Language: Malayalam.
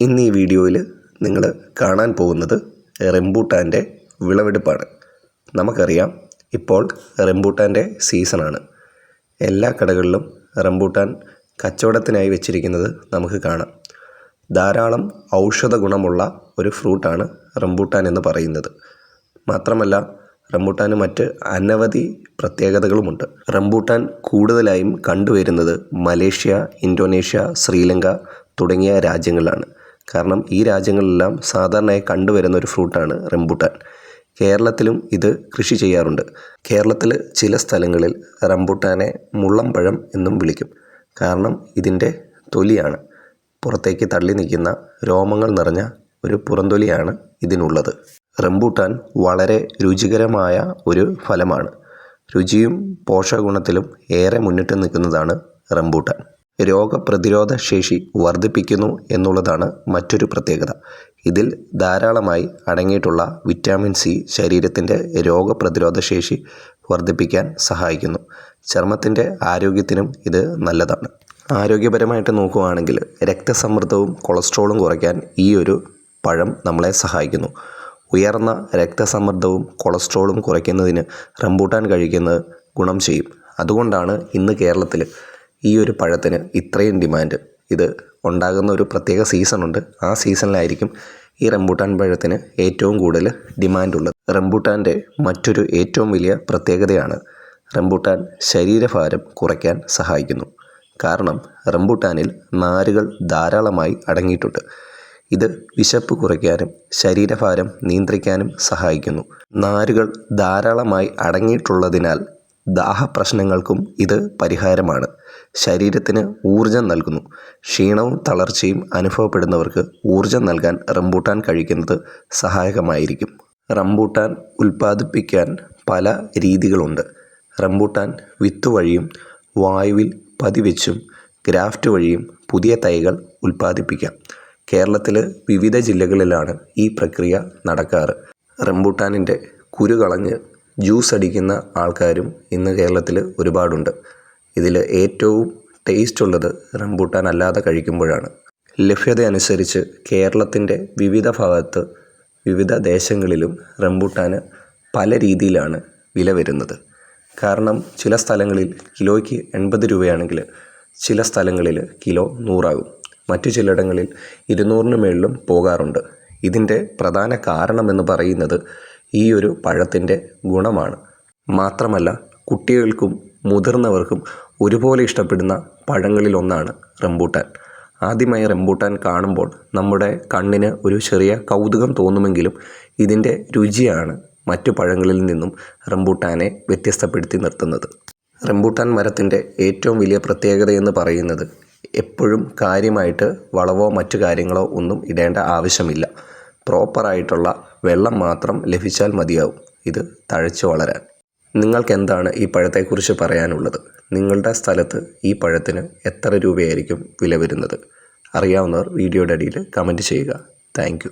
ഇന്ന് ഈ വീഡിയോയിൽ നിങ്ങൾ കാണാൻ പോകുന്നത് റെമ്പൂട്ടാന്റെ വിളവെടുപ്പാണ്. നമുക്കറിയാം ഇപ്പോൾ റെമ്പൂട്ടാന്റെ സീസണാണ്. എല്ലാ കടകളിലും റംബൂട്ടാൻ കച്ചവടത്തിനായി വെച്ചിരിക്കുന്നത് നമുക്ക് കാണാം. ധാരാളം ഔഷധ ഗുണമുള്ള ഒരു ഫ്രൂട്ടാണ് റംബൂട്ടാൻ എന്ന് പറയുന്നത്. മാത്രമല്ല റംബൂട്ടാന് മറ്റ് അനവധി പ്രത്യേകതകളുമുണ്ട്. റംബൂട്ടാൻ കൂടുതലായും കണ്ടുവരുന്നത് മലേഷ്യ ഇന്തോനേഷ്യ ശ്രീലങ്ക തുടങ്ങിയ രാജ്യങ്ങളിലാണ്. കാരണം ഈ രാജ്യങ്ങളിലെല്ലാം സാധാരണയായി കണ്ടുവരുന്ന ഒരു ഫ്രൂട്ടാണ് റംബൂട്ടാൻ. കേരളത്തിലും ഇത് കൃഷി ചെയ്യാറുണ്ട്. കേരളത്തിൽ ചില സ്ഥലങ്ങളിൽ റംബൂട്ടാനെ മുള്ളംപഴം എന്നും വിളിക്കും. കാരണം ഇതിന്റെ തൊലിയാണ്. പുറത്തേക്ക് തള്ളി നിൽക്കുന്ന രോമങ്ങൾ നിറഞ്ഞ ഒരു പുറന്തൊലിയാണ് ഇതിനുള്ളത്. റംബൂട്ടാൻ വളരെ രുചികരമായ ഒരു ഫലമാണ്. രുചിയും പോഷകഗുണത്തിലും ഏറെ മുന്നിട്ട് നിൽക്കുന്നതാണ് റംബൂട്ടാൻ. രോഗപ്രതിരോധ ശേഷി വർദ്ധിപ്പിക്കുന്നു എന്നുള്ളതാണ് മറ്റൊരു പ്രത്യേകത. ഇതിൽ ധാരാളമായി അടങ്ങിയിട്ടുള്ള വിറ്റാമിൻ സി ശരീരത്തിന്റെ രോഗപ്രതിരോധ ശേഷി വർദ്ധിപ്പിക്കാൻ സഹായിക്കുന്നു. ചർമ്മത്തിന്റെ ആരോഗ്യത്തിനും ഇത് നല്ലതാണ്. ആരോഗ്യപരമായിട്ട് നോക്കുകയാണെങ്കിൽ രക്തസമ്മർദ്ദവും കൊളസ്ട്രോളും കുറയ്ക്കാൻ ഈ ഒരു പഴം നമ്മളെ സഹായിക്കുന്നു. ഉയർന്ന രക്തസമ്മർദ്ദവും കൊളസ്ട്രോളും കുറയ്ക്കുന്നതിന് റംബൂട്ടാൻ കഴിക്കുന്നത് ഗുണം ചെയ്യും. അതുകൊണ്ടാണ് ഇന്ന് കേരളത്തിൽ ഈ ഒരു പഴത്തിന് ഇത്രയും ഡിമാൻഡ്. ഇത് ഉണ്ടാകുന്ന ഒരു പ്രത്യേക സീസണുണ്ട്. ആ സീസണിലായിരിക്കും ഈ റംബൂട്ടാൻ പഴത്തിന് ഏറ്റവും കൂടുതൽ ഡിമാൻഡുള്ളത്. റംബൂട്ടാന്റെ മറ്റൊരു ഏറ്റവും വലിയ പ്രത്യേകതയാണ് റംബൂട്ടാൻ ശരീരഭാരം കുറയ്ക്കാൻ സഹായിക്കുന്നു. കാരണം റംബൂട്ടാനിൽ നാരുകൾ ധാരാളമായി അടങ്ങിയിട്ടുണ്ട്. ഇത് വിശപ്പ് കുറയ്ക്കാനും ശരീരഭാരം നിയന്ത്രിക്കാനും സഹായിക്കുന്നു. നാരുകൾ ധാരാളമായി അടങ്ങിയിട്ടുള്ളതിനാൽ ദാഹപ്രശ്നങ്ങൾക്കും ഇത് പരിഹാരമാണ്. ശരീരത്തിന് ഊർജം നൽകുന്നു. ക്ഷീണവും തളർച്ചയും അനുഭവപ്പെടുന്നവർക്ക് ഊർജം നൽകാൻ റംബൂട്ടാൻ കഴിക്കുന്നത് സഹായകമായിരിക്കും. റംബൂട്ടാൻ ഉൽപ്പാദിപ്പിക്കാൻ പല രീതികളുണ്ട്. റംബൂട്ടാൻ വിത്ത് വഴിയും വായുവിൽ പതിവെച്ചും ഗ്രാഫ്റ്റ് വഴിയും പുതിയ തൈകൾ ഉൽപ്പാദിപ്പിക്കാം. കേരളത്തിലെ വിവിധ ജില്ലകളിലാണ് ഈ പ്രക്രിയ നടക്കാറ്. റംബൂട്ടാനിന്റെ കുരു കളഞ്ഞ് ജ്യൂസ് അടിക്കുന്ന ആൾക്കാരും ഇന്ന് കേരളത്തിൽ ഒരുപാടുണ്ട്. ഇതിൽ ഏറ്റവും ടേസ്റ്റ് ഉള്ളത് റംബൂട്ടാൻ അല്ലാതെ കഴിക്കുമ്പോഴാണ്. ലഭ്യത അനുസരിച്ച് കേരളത്തിന്റെ വിവിധ ഭാഗത്ത് വിവിധ ദേശങ്ങളിലും റംബൂട്ടാന് പല രീതിയിലാണ് വില വരുന്നത്. കാരണം ചില സ്ഥലങ്ങളിൽ കിലോയ്ക്ക് എൺപത് രൂപയാണെങ്കിൽ ചില സ്ഥലങ്ങളിൽ കിലോ നൂറാകും. മറ്റു ചിലയിടങ്ങളിൽ ഇരുന്നൂറിന് മേളിലും പോകാറുണ്ട്. ഇതിന്റെ പ്രധാന കാരണമെന്ന് പറയുന്നത് ഈ ഒരു പഴത്തിന്റെ ഗുണമാണ്. മാത്രമല്ല കുട്ടികൾക്കും മുതിർന്നവർക്കും ഒരുപോലെ ഇഷ്ടപ്പെടുന്ന പഴങ്ങളിലൊന്നാണ് റംബൂട്ടാൻ. ആദ്യമായി റംബൂട്ടാൻ കാണുമ്പോൾ നമ്മുടെ കണ്ണിന് ഒരു ചെറിയ കൗതുകം തോന്നുമെങ്കിലും ഇതിന്റെ രുചിയാണ് മറ്റു പഴങ്ങളിൽ നിന്നും റംബൂട്ടാനെ വ്യത്യസ്തപ്പെടുത്തി നിർത്തുന്നത്. റംബൂട്ടാൻ മരത്തിന്റെ ഏറ്റവും വലിയ പ്രത്യേകത എന്ന് പറയുന്നത് എപ്പോഴും കാര്യമായിട്ട് വളവോ മറ്റു കാര്യങ്ങളോ ഒന്നും ഇടേണ്ട ആവശ്യമില്ല. പ്രോപ്പറായിട്ടുള്ള വെള്ളം മാത്രം ലഭിച്ചാൽ മതിയാവും. ഇത് തഴച്ചു വളരാൻ. നിങ്ങൾക്ക് എന്താണ് ഈ പഴത്തെക്കുറിച്ച് പറയാനുള്ളത്? നിങ്ങളുടെ സ്ഥലത്ത് ഈ പഴത്തിന് എത്ര രൂപയായിരിക്കും വില വരുന്നത്? അറിയാവുന്നവർ വീഡിയോയുടെ അടിയിൽ കമന്റ് ചെയ്യുക. താങ്ക്